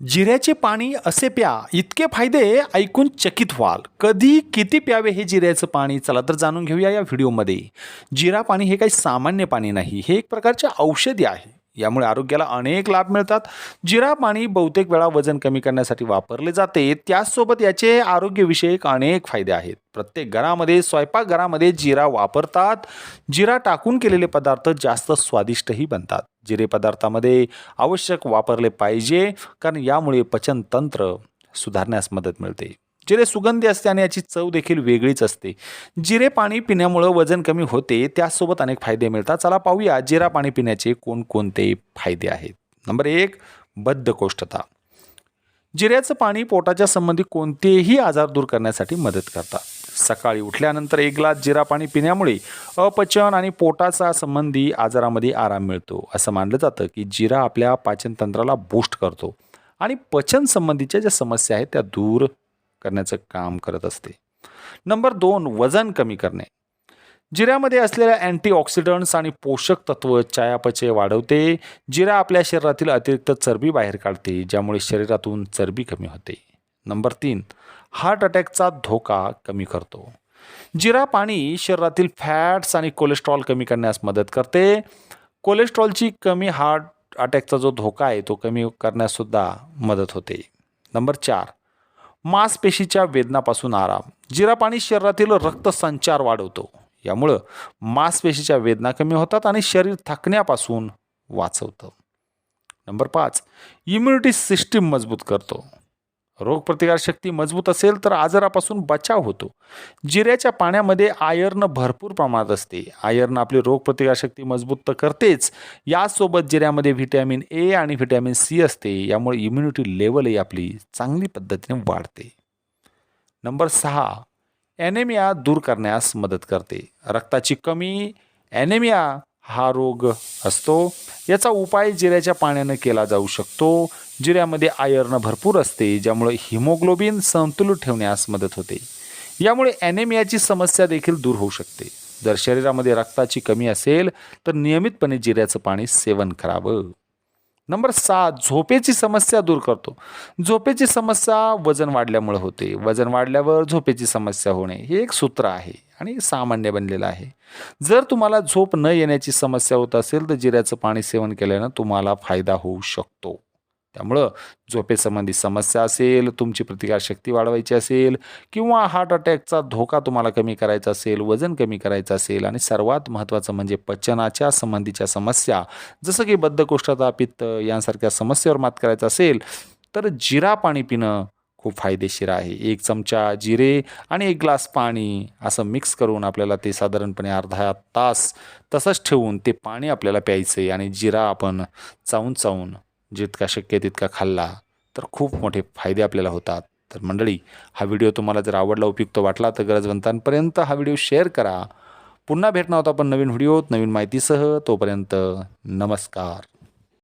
जिऱ्याचे पाणी असे प्या इतके फायदे ऐकून चकित व्हाल. कधी किती प्यावे हे जिऱ्याचं पाणी? चला तर जाणून घेऊया या व्हिडिओमध्ये. जिरा पाणी हे काही सामान्य पाणी नाही हे एक प्रकारचे औषधी आहे. यामुळे आरोग्याला अनेक लाभ मिळतात. जिरा पाणी बहुतेक वेळा वजन कमी करण्यासाठी वापरले जाते. त्याचसोबत याचे आरोग्यविषयक अनेक फायदे आहेत. प्रत्येक घरामध्ये स्वयंपाकघरामध्ये जिरा वापरतात. जिरा टाकून केलेले पदार्थ जास्त स्वादिष्टही बनतात. जिरे पदार्थामध्ये आवश्यक वापरले पाहिजे कारण यामुळे पचनतंत्र सुधारण्यास मदत मिळते. जिरे सुगंधी असते आणि याची चव देखील वेगळीच असते. जिरे पाणी पिण्यामुळं वजन कमी होते त्यासोबत अनेक फायदे मिळतात. चला पाहूया जिरा पाणी पिण्याचे कोणकोणते फायदे आहेत. नंबर एक बद्धकोष्ठता. जिऱ्याचं पाणी पोटाच्या संबंधी कोणतेही आजार दूर करण्यासाठी मदत करतात. सकाळी उठल्यानंतर एक ग्लास जिरा पाणी पिण्यामुळे अपचन आणि पोटाचा संबंधी आजारामध्ये आराम मिळतो. असं मानलं जातं की जिरा आपल्या पाचनतंत्राला बूस्ट करतो. आणि पचन संबंधीच्या ज्या समस्या आहेत त्या दूर करण्याचं काम करत असते. नंबर दोन वजन कमी करणे. जिऱ्यामध्ये असलेल्या अँटीऑक्सिडंट्स आणि पोषक तत्व चयापचय वाढवते. जिरा आपल्या शरीरातील अतिरिक्त चरबी बाहेर काढते ज्यामुळे शरीरातून चरबी कमी होते. नंबर तीन हार्ट अटॅकचा धोका कमी करतो. जिरा पाणी शरीरातील फॅट्स आणि कोलेस्ट्रॉल कमी करण्यास मदत करते. कोलेस्ट्रॉलची कमी हार्ट अटॅकचा जो धोका आहे तो कमी करण्याससुद्धा मदत होते. नंबर चार मांसपेशीच्या वेदनापासून आराम. जिरा पाणी शरीरातील रक्तसंचार वाढवतो. यामुळं मांसपेशीच्या वेदना कमी होतात आणि शरीर थकण्यापासून वाचवतं. नंबर पाच इम्युनिटी सिस्टीम मजबूत करतो. रोगप्रतिकारशक्ती मजबूत असेल तर आजारापासून बचाव होतो. जिऱ्याच्या पाण्यामध्ये आयर्न भरपूर प्रमाणात असते. आयर्न आपली रोगप्रतिकारशक्ती मजबूत तर करतेच. यासोबत जिऱ्यामध्ये व्हिटॅमिन ए आणि व्हिटॅमिन सी असते. यामुळे इम्युनिटी लेवलही आपली चांगली पद्धतीने वाढते. नंबर सहा ॲनेमिया दूर करण्यास मदत करते. रक्ताची कमी ॲनेमिया हा रोग असतो. याचा उपाय जिऱ्याच्या पाण्यानं केला जाऊ शकतो. जिऱ्यामध्ये आयर्न भरपूर असते ज्यामुळे हिमोग्लोबिन संतुलित ठेवण्यास मदत होते. यामुळे ॲनेमियाची समस्या देखील दूर होऊ शकते. जर शरीरामध्ये रक्ताची कमी असेल तर नियमितपणे जिऱ्याचं पाणी सेवन करावं. नंबर सात झोपेची समस्या दूर करतो. झोपेची समस्या वजन वाढल्यामुळे होते. वजन वाढल्यावर झोपेची समस्या होणे हे एक सूत्र आहे आणि सामान्य बनलेलं आहे. जर तुम्हाला झोप न येण्याची समस्या होत असेल तर जिऱ्याचं पाणी सेवन केल्यानं तुम्हाला फायदा होऊ शकतो. त्यामुळं झोपेसंबंधी समस्या असेल तुमची प्रतिकारशक्ती वाढवायची असेल किंवा हार्ट अटॅकचा धोका तुम्हाला कमी करायचा असेल वजन कमी करायचं असेल आणि सर्वात महत्त्वाचं म्हणजे पचनाच्या संबंधीच्या समस्या जसं की बद्धकोष्ठता पित्त यांसारख्या समस्येवर मात करायचं असेल तर जिरा पाणी पिणं खूप फायदेशीर आहे. एक चमचा जिरे आणि एक ग्लास पाणी असं मिक्स करून आपल्याला ते साधारणपणे अर्धा तास तसंच ठेवून ते पाणी आपल्याला प्यायचं आहे आणि जिरा आपण चावून चावून जितका शक्य तितका खाल्ला तर खूप मोठे फायदे आपल्याला होतात. तर मंडळी हा व्हिडिओ तुम्हाला जर आवडला उपयुक्त वाटला तर गरजवंतांपर्यंत हा व्हिडिओ शेअर करा. पुन्हा भेटणार होता आपण नवीन व्हिडिओत नवीन माहितीसह. तोपर्यंत नमस्कार.